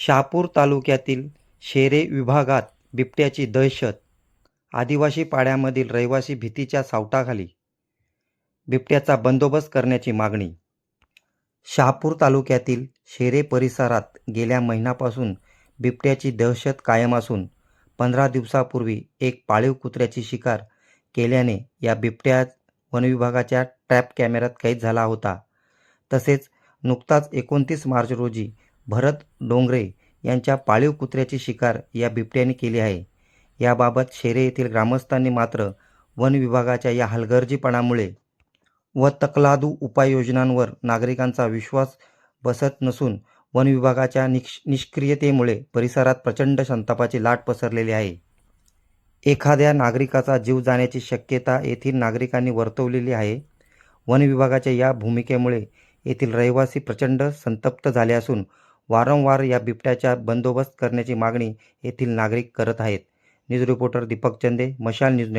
शहापूर तालुक्यातील शेरे विभागात बिबट्याची दहशत. आदिवासी पाड्यामधील रहिवासी भीतीच्या सावटाखाली बिबट्याचा बंदोबस्त करण्याची मागणी. शहापूर तालुक्यातील शेरे परिसरात गेल्या महिन्यापासून बिबट्याची दहशत कायम असून पंधरा दिवसापूर्वी एक पाळीव कुत्र्याची शिकार केल्याने या बिबट्या वनविभागाच्या ट्रॅप कॅमेऱ्यात कैद झाला होता. तसेच नुकताच एकोणतीस मार्च रोजी भरत डोंगरे यांच्या पाळीव कुत्र्याची शिकार या बिबट्याने केली आहे. याबाबत शेरे येथील ग्रामस्थांनी मात्र वन विभागाच्या या हलगर्जीपणामुळे व तकलादू उपाययोजनांवर नागरिकांचा विश्वास बसत नसून वन विभागाच्या निक्ष निष्क्रियतेमुळे परिसरात प्रचंड संतापाची लाट पसरलेली आहे. एखाद्या नागरिकाचा जीव जाण्याची शक्यता येथील नागरिकांनी वर्तवलेली आहे. वन विभागाच्या या भूमिकेमुळे येथील रहिवासी प्रचंड संतप्त झाले असून वारंवार या बिबट्याचा बंदोबस्त करण्याची मागणी येथील नागरिक करत आहेत. न्यूज रिपोर्टर दीपक चंदे मशाल न्यूज नेट.